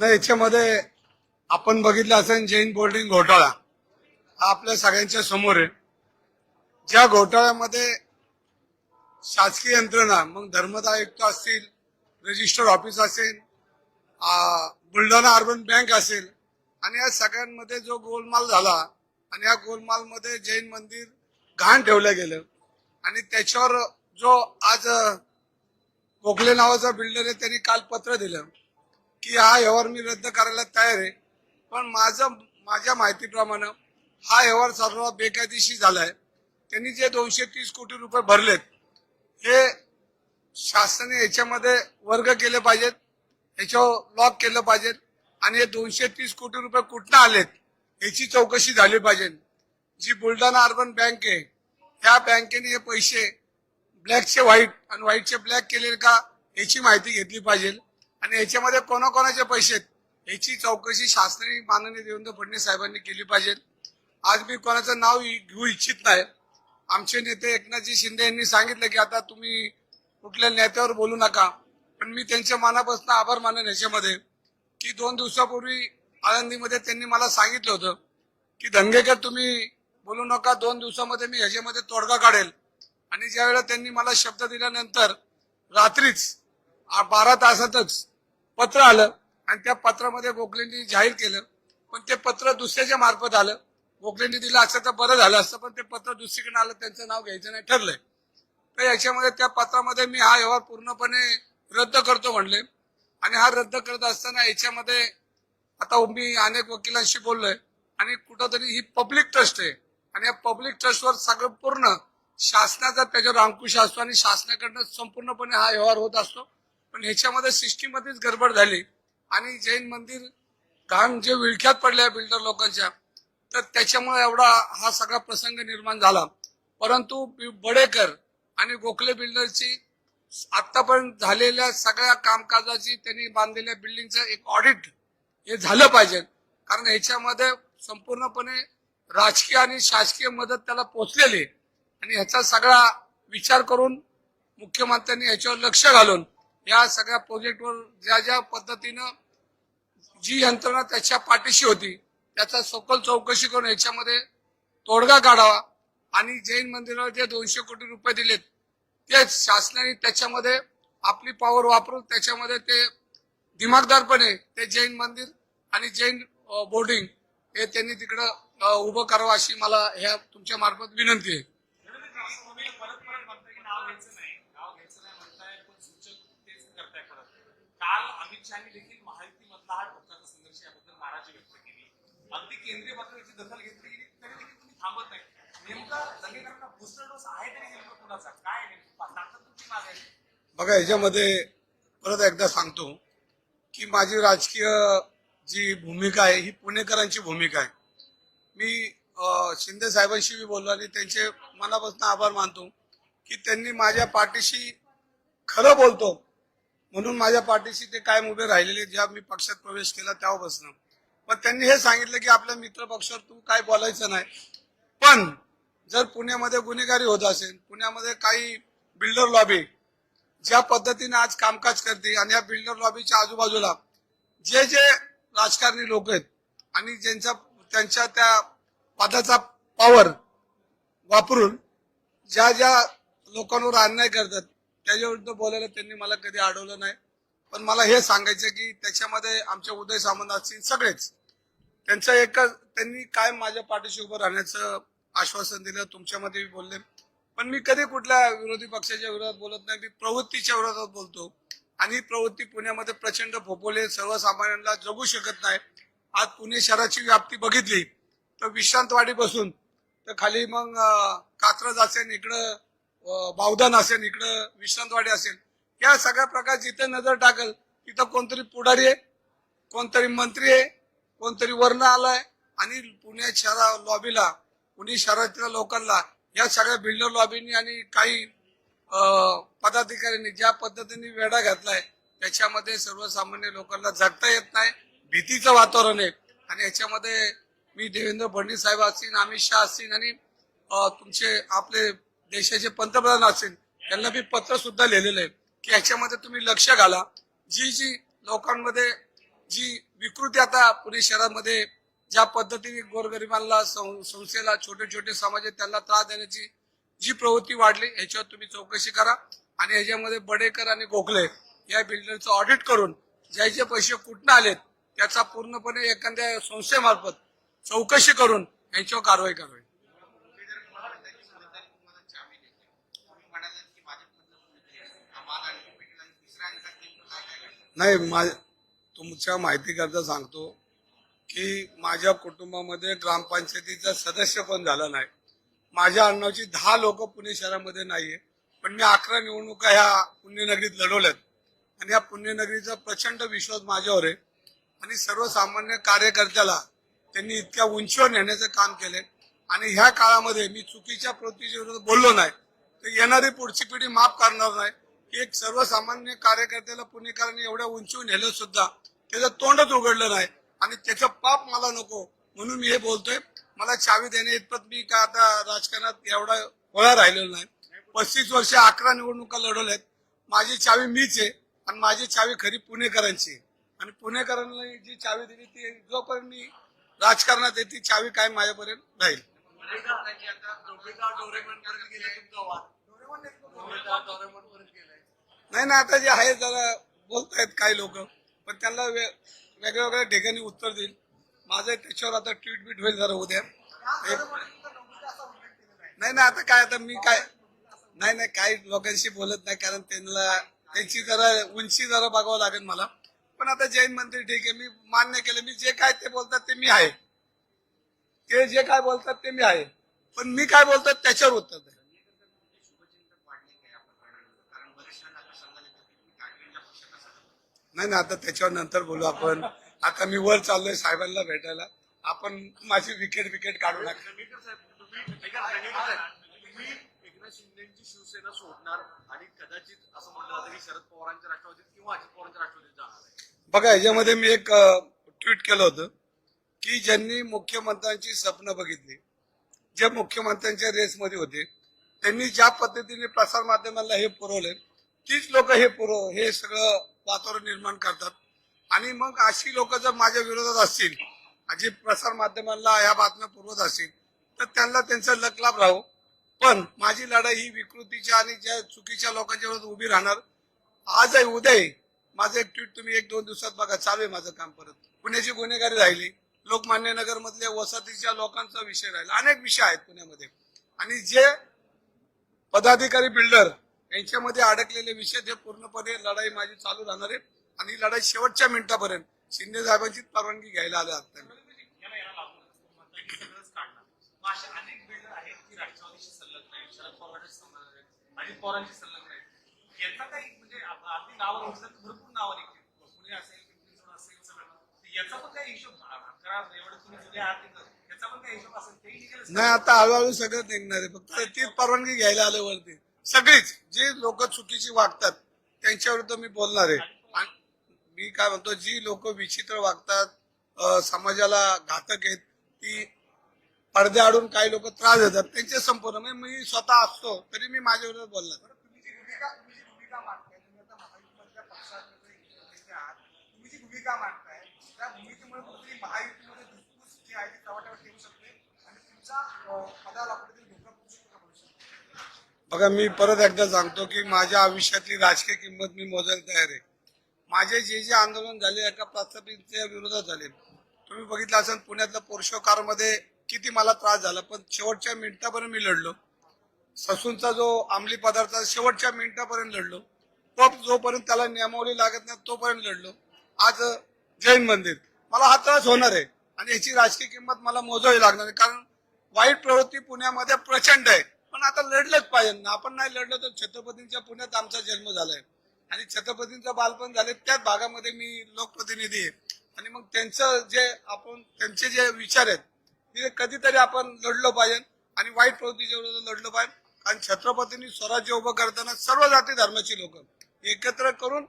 नाही याच्यामध्ये आपण बघितलं असेल जैन बोर्डिंग घोटाळा. हा आपल्या सगळ्यांच्या समोर आहे. ज्या घोटाळ्यामध्ये शासकीय यंत्रणा मग धर्मदा आयुक्त असतील रजिस्टर ऑफिस असेल बुलढाणा अर्बन बँक असेल आणि या सगळ्यांमध्ये जो गोलमाल झाला आणि या गोलमालमध्ये जैन मंदिर घाण ठेवलं गेलं आणि त्याच्यावर जो आज गोखले नावाचा बिल्डर आहे त्यांनी काल पत्र दिलं. की हा व्यवहार मी रद्द करायला तयार आहे. पण माझं माझ्या माहितीप्रमाणे हा व्यवहार सर्व बेकायदेशीर झालाय. त्यांनी जे दोनशे तीस कोटी रुपये भरलेत हे शासनाने याच्यामध्ये वर्ग केले पाहिजेत याच्यावर लॉक केलं पाहिजे आणि हे दोनशे तीस कोटी रुपये कुठनं आलेत याची चौकशी झाली पाहिजे. जी बुलढाणा अर्बन बँक आहे त्या बँकेने हे पैसे ब्लॅकचे व्हाईट आणि व्हाईटचे ब्लॅक केले का याची माहिती घेतली पाहिजे. आणि याच्यामध्ये कोणाकोणाचे पैसे आहेत? याची चौकशी शासनाने माननीय देवेंद्र फडणवीस साहेबांनी केली पाहिजे. आज मी कोणाचं नाव घेऊ इच्छित नाही. आमचे नेते एकनाथजी शिंदे यांनी सांगितलं की आता तुम्ही कुठल्या नेत्यावर बोलू नका. पण मी त्यांच्या मनापासून आभार मानेन याच्यामध्ये की दोन दिवसापूर्वी आळंदीमध्ये त्यांनी मला सांगितलं होतं की धंगेकर तुम्ही बोलू नका दोन दिवसामध्ये मी ह्याच्यामध्ये तोडगा काढेल. आणि ज्यावेळेला त्यांनी मला शब्द दिल्यानंतर रात्रीच बारा तासातच पत्र आलं आणि त्या पत्रामध्ये गोखलेंनी जाहीर केलं. पण ते पत्र दुसऱ्याच्या मार्फत आलं. गोखलेंनी दिलं असं तर बरं झालं असतं पण ते पत्र दुसरीकडे आलं त्यांचं नाव घ्यायचं नाही ठरलंय. तर याच्यामध्ये त्या पत्रामध्ये मी हा व्यवहार पूर्णपणे रद्द करतो म्हणले. आणि हा रद्द करत असताना याच्यामध्ये आता मी अनेक वकिलांशी बोललोय. आणि कुठंतरी ही पब्लिक ट्रस्ट आहे. आणि या पब्लिक ट्रस्टवर सगळं पूर्ण शासनाचा त्याच्यावर अंकुश असतो आणि शासनाकडनं संपूर्णपणे हा व्यवहार होत असतो. पण ह्याच्यामध्ये सिस्टीममध्येच गडबड झाली. आणि जैन मंदिर घाण जे विळख्यात पडले बिल्डर लोकांच्या तर त्याच्यामुळे एवढा हा सगळा प्रसंग निर्माण झाला. परंतु बडेकर आणि गोखले बिल्डरची आतापर्यंत झालेल्या सगळ्या कामकाजाची त्यांनी बांधलेल्या बिल्डिंगचं एक ऑडिट हे झालं पाहिजे. कारण ह्याच्यामध्ये संपूर्णपणे राजकीय आणि शासकीय मदत त्याला पोचलेली आणि ह्याचा सगळा विचार करून मुख्यमंत्र्यांनी याच्यावर लक्ष घालून या सगळ्या प्रोजेक्टवर ज्या ज्या पद्धतीनं जी यंत्रणा त्याच्या पाठीशी होती त्याचा सखोल चौकशी करून याच्यामध्ये तोडगा काढावा आणि जैन मंदिराला जे दोनशे कोटी रुपये दिलेत ते शासनाने त्याच्यामध्ये आपली पॉवर वापरून त्याच्यामध्ये ते दिमागदारपणे ते जैन मंदिर आणि जैन बोर्डिंग हे त्यांनी तिकडं उभं करावं अशी मला ह्या तुमच्या मार्फत विनंती आहे तुम्ही परत परत म्हणताय की नाव घ्यायचं नाही नाव घ्यायचं नाही म्हणताय पण सूचक तेच करताय परत काल अमित देखील महायुती मधला हा टोकाचा संघर्ष याबद्दल नाराजी व्यक्त केली. अगदी केंद्रीय मात्र दखल घेतली गेली तरी देखील तुम्ही थांबत नाही. नेमका दंगेकरांना बुस्टर डोस आहे तरी नेमकं कुणाचा? काय नेमकं? ताकद तुमची मागे बघा याच्यामध्ये परत एकदा सांगतो की माझी राजकीय जी भूमिका आहे ही पुणेकरांची भूमिका आहे. मी शिंदे साहेबांशी मी बोललो आणि त्यांचे मनापासून आभार मानतो की त्यांनी माझ्या पाठीशी खरं बोलतो. म्हणून माझ्या पाठीशी ते कायम उभे राहिलेले ज्या मी पक्षात प्रवेश केला तेव्हापासून पण त्यांनी हे सांगितलं की आपल्या मित्र पक्षावर तू काय बोलायचं नाही. पण जर पुण्यामध्ये गुन्हेगारी होत असेल पुण्यामध्ये काही बिल्डर लॉबी ज्या पद्धतीने आज कामकाज करते आणि या बिल्डर लॉबीच्या आजूबाजूला जे जे राजकारणी लोक आहेत आणि ज्यांचा त्यांच्या त्या पदाचा पॉवर वापरून ज्या ज्या लोकांवर अन्याय करतात त्याच्याविरुद्ध बोलायला त्यांनी मला कधी अडवलं नाही. पण मला हे सांगायचं की त्याच्यामध्ये आमचे उदय सामंत असतील सगळेच त्यांचं एकच त्यांनी काय माझ्या पाठीशी उभं राहण्याचं आश्वासन दिलं तुमच्यामध्ये मी बोलले. पण मी कधी कुठल्या विरोधी पक्षाच्या विरोधात बोलत नाही मी प्रवृत्तीच्या विरोधात बोलतो. आणि प्रवृत्ती पुण्यामध्ये प्रचंड फोपवले सर्वसामान्यांना जगू शकत नाही. आज पुणे शहराची व्याप्ती बघितली तर विश्रांतवाडी बसून तर खाली मग कात्रज असेल इकडं बावधन असेल इकडं विश्रांतवाडी असेल या सगळ्या प्रकार जिथे नजर टाकल तिथं कोणतरी पुढारी आहे कोणतरी मंत्री आहे कोणतरी वर्ण आलाय आणि पुणे शहरा लॉबीला पुणे शहरातल्या लोकांना या सगळ्या बिल्डर लॉबीनी आणि काही पदाधिकाऱ्यांनी ज्या पद्धतीने वेढा घातलाय त्याच्यामध्ये सर्वसामान्य लोकांना जगता येत नाही भीतीचं वातावरण आहे. आणि याच्यामध्ये मी देवेंद्र फडणवीस साहेब असतील अमित शहा असतील आणि तुमचे आपले देशाचे पंतप्रधान असेल त्यांना मी पत्र सुद्धा लिहिलेलं आहे. की याच्यामध्ये तुम्ही लक्ष घाला. जी जी लोकांमध्ये जी विकृती आता पुणे शहरामध्ये ज्या पद्धतीने गोरगरिबांना सं- संस्थेला छोटे छोटे समाज त्यांना त्रास देण्याची जी प्रवृत्ती वाढली याच्यावर तुम्ही चौकशी करा. आणि याच्यामध्ये बडेकर आणि गोखले या बिल्डरचं ऑडिट करून ज्याचे पैसे कुठनं आलेत त्याचा पूर्णपणे एखाद्या संस्थेमार्फत चौकशी करून यांच्यावर कारवाई करावी. नाही मा तुमच्या माहितीकरता सांगतो की माझ्या कुटुंबामध्ये ग्रामपंचायतीचा सदस्य पण झाला नाही. माझ्या अण्णाची दहा लोक पुणे शहरामध्ये नाहीये पण मी अकरा निवडणुका ह्या पुण्यनगरीत लढवल्यात. आणि या पुण्यनगरीचा प्रचंड विश्वास माझ्यावर आहे. आणि सर्वसामान्य कार्यकर्त्याला त्यांनी इतक्या उंचीवर नेण्याचं काम केलंय. आणि ह्या काळामध्ये मी चुकीच्या प्रवृत्तीच्या विरोधात बोललो नाही तर येणारी पुढची पिढी माफ करणार नाही. एक सर्वसामान्य कार्यकर्त्याला पुणेकरांनी एवढ्या उंचीवर नेलं सुद्धा त्याचं तोंडच उघडलं नाही. आणि त्याचं पाप मला नको म्हणून मी हे बोलतोय. मला चावी देणे इतपत मी का आता राजकारणात एवढा वळा राहिलेला नाही. पस्तीस वर्ष अकरा निवडणुका लढवल्यात. माझी चावी मीच आहे आणि माझी चावी खरी पुणेकरांची आहे. आणि पुणेकरांना जी चावी दिली ती जोपर्यंत मी राजकारणात आहे ती चावी काय माझ्यापर्यंत राहील. नाही ना आता जे आहे जरा बोलतायत काही लोक पण त्यांना वे- वेगळ्या वेगळ्या ठिकाणी उत्तर देईल. माझं त्याच्यावर आता ट्विट बीट होईल जरा उद्या. नाही ना आता काय आता मी काय नाही नाही काही लोकांशी बोलत नाही कारण त्यांना त्यांची जरा उंची जरा बघावं लागेल मला. पण आता जैन मंदिर ठीक आहे मी मान्य केलं मी जे काय ते बोलतात ते मी आहे. ते जे काय बोलतात ते मी आहे. पण मी काय बोलतात त्याच्यावर उत्तर नाही ना आता त्याच्यावर नंतर बोलू आपण. आता मी वर चाललोय साहेबांना भेटायला. आपण माझी विकेट विकेट काढू नका. धंगेकर साहेब, तुम्ही ऐका ना, धंगेकर साहेब, तुम्ही एकनाथ शिंदेची शिवसेना सोडणार आणि कदाचित असं म्हटलं जातं की शरद पवारांच्या राष्ट्रवादीत किंवा अजित पवारांच्या राष्ट्रवादीत जाणार आहे. बघा याच्यामध्ये मी एक ट्विट केलं होतं की ज्यांनी मुख्यमंत्र्यांची स्वप्न बघितली जे मुख्यमंत्र्यांच्या रेसमध्ये होते त्यांनी ज्या पद्धतीने प्रसार माध्यमाला हे पुरवले तीच लोक हे पुरव हे सगळं वातावरण निर्माण करतात. आणि मग अशी लोक जर माझ्या विरोधात असतील जी प्रसार माध्यमांना या बातम्या पुरवत असतील तर त्यांना त्यांचा लक लाभ राहू. पण माझी लढाई ही विकृतीच्या आणि ज्या चुकीच्या लोकांच्या विरोधात उभी राहणार आज आहे उद्या माझं एक ट्विट तुम्ही एक दोन दिवसात बघा चालू आहे माझं काम परत. पुण्याची गुन्हेगारी राहिली लोकमान्य नगर मधल्या वसाहतीच्या लोकांचा विषय राहिला अनेक विषय आहेत पुण्यामध्ये. आणि जे पदाधिकारी बिल्डर यांच्यामध्ये अडकलेले विषय ते पूर्णपणे लढाई माझी चालू राहणार आहे आणि ही लढाई शेवटच्या मिनिटापर्यंत शिंदे साहेबांचीच परवानगी घ्यायला आले आता याला याला लागू नका. म्हणताय की सगळंच काढणार मग असे अनेक बिल्डर आहेत की राष्ट्रवादीशी संलग्न आहेत शरद पवारांशी संलग्न आहेत अजित पवारांशी संलग्न आहेत याचा काही म्हणजे आप- अगदी नावं घेतलं तर भरपूर नावं निघतील पुणे असेल पिंपरी चिंचवड असेल सगळं तर याचा पण काही हिशोब अकरा एवढं तुम्ही जुने आहात तिथं. याचा पण काही हिशोब असेल तेही निघेल नाही आता हळूहळू सगळं निघणार आहे फक्त तीच परवानगी घ्यायला आले वरती सगळीच जे लोक चुकीची वागतात त्यांच्याविरुद्ध मी बोलणार आहे. मी काय म्हणतो जी लोक विचित्र वागतात समाजाला घातक आहेत ती पडद्याआडून काही लोक त्रास देतात. त्यांचे संपूर्ण म्हणजे मी स्वतः असतो तरी मी माझ्याविरुद्ध बोलणार. तुम्ही जी भूमिका तुम्ही भूमिका मांडताय तुम्ही जी भूमिका त्या भूमिकेमुळे कुठेतरी महायुती धुसफूस जी आहे ती चव्हाट्यावर ठेवू शकते आणि तुमचा अं, पदाला कुठेतरी धोका पोहोचू शकतो का भविष्यात बघा मी परत एकदा सांगतो की माझ्या आयुष्यातली राजकीय किंमत मी मोजायला तयार आहे. माझे जे जे आंदोलन झाले एका प्रस्थापितच्या विरोधात झाले. तुम्ही बघितलं असेल पुण्यातल्या पोर्शो कारमध्ये किती मला त्रास झाला पण शेवटच्या मिनिटापर्यंत मी लढलो. ससूनचा जो अंमली पदार्थ शेवटच्या मिनिटापर्यंत लढलो. तो जोपर्यंत त्याला नियमावली लागत नाही तोपर्यंत लढलो. आज जैन मंदिर. मला हा त्रास होणार आहे. आणि याची राजकीय किंमत मला मोजावी लागणार आहे. कारण वाईट प्रवृत्ती पुण्यामध्ये प्रचंड आहे. पण आता लढलंच पाहिजे ना. आपण नाही लढलो तर छत्रपतींच्या पुण्यात आमचा जन्म झालाय. आणि छत्रपतींचं बालपण झाले त्याच भागामध्ये मी लोकप्रतिनिधी आहे. आणि मग त्यांचं जे आपण त्यांचे जे विचार आहेत ते कधीतरी आपण लढलो पाहिजे. आणि वाईट प्रवृत्तीच्या विरोधात लढलो पाहिजे. कारण छत्रपतींनी स्वराज्य उभं करताना सर्व जाती धर्माची लोक एकत्र करून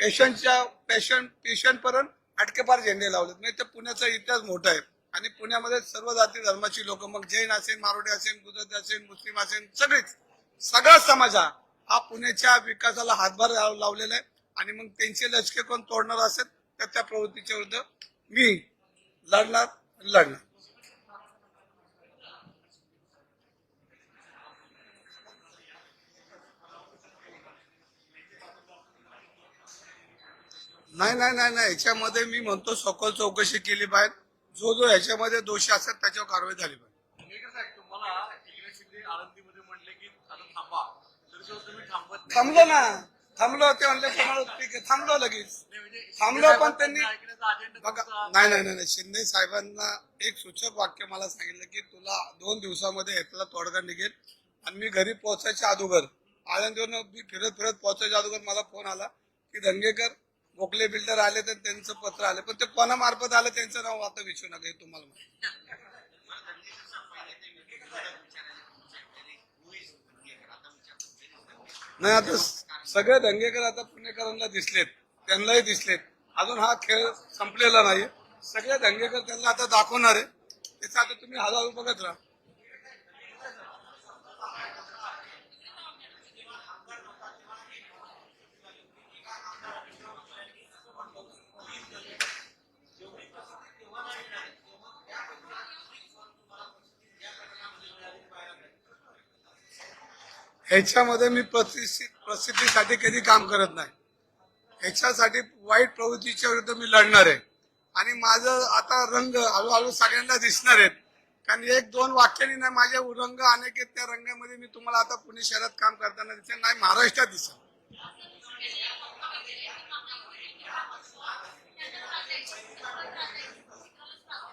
पेशंटच्या पेशंट पेशंटपर्यंत अटकेपार झेंडे लावलेत. म्हणजे ते पुण्याचा इतिहास मोठा आहे. आणि पुण्यामध्ये सर्व जाती धर्माची लोक मग जैन असेल मारोडी असेल गुजराती असेल मुस्लिम असेल सगळेच सगळा समाज हा पुण्याच्या विकासाला हातभार लावलेला आहे. आणि मग त्यांचे लचके कोण तोडणार असेल तर त्या प्रवृत्तीच्या विरुद्ध मी लढणार लढणार. नाही नाही नाही नाही. याच्यामध्ये मी म्हणतो सखोल चौकशी केली पाहिजे. जो जो ह्याच्यामध्ये दोषी असेल त्याच्यावर कारवाई झाली पाहिजे. धंगेकर. थांबलो ना. थांबलो ते म्हणले थांबलो लगेच. म्हणजे थांबलो पण त्यांनी- बघा नाही नाही नाही नाही. शिंदे साहेबांना एक सूचक वाक्य मला सांगितलं की तुला दोन दिवसामध्ये ह्यातला तोडगा निघेल आणि मी घरी पोहोचायच्या अगोदर आळंदीवरनं मी फिरत फिरत पोहोचायच्या अगोदर मला फोन आला की दंगेकर गोखले बिल्डर आले तर त्यांचं पत्र आलं. पण ते कोणामार्फत आलं त्यांचं नाव आता विचारू नका हे तुम्हाला नाही आता सगळे दंगेकर आता पुणेकरांना दिसलेत. त्यांनाही दिसलेत. अजून हा खेळ संपलेला नाही सगळे दंगेकर त्यांना आता दाखवणार आहे. त्याचं आता तुम्ही हळूहळू बघत राहा. याच्यामध्ये मी प्रसिद्धी प्रसिद्धीसाठी कधी काम करत नाही. ह्याच्यासाठी वाईट प्रवृत्तीच्या विरुद्ध मी लढणार आहे. आणि माझं आता रंग हळूहळू सगळ्यांना दिसणार आहेत. कारण एक दोन वाक्यांनी नाही माझे रंग अनेक आहेत. त्या रंगामध्ये मी तुम्हाला आता पुणे शहरात काम करताना दिसेल नाही महाराष्ट्रात दिसेल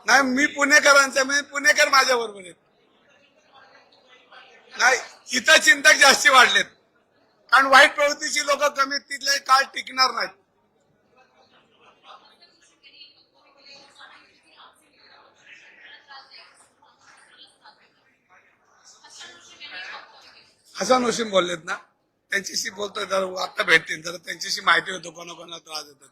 नाही मी पुणेकरांचा मी पुणेकर माझ्या बरोबर आहेत. नाही इथं चिंतक जास्ती वाढलेत. कारण वाईट प्रवृत्तीची लोक कमी तिथले काळ टिकणार नाहीत. हसन हुशीन बोललेत ना त्यांच्याशी बोलतोय जरा आता भेटतील जरा त्यांच्याशी माहिती होतो कोणाकोणाला त्रास देतात.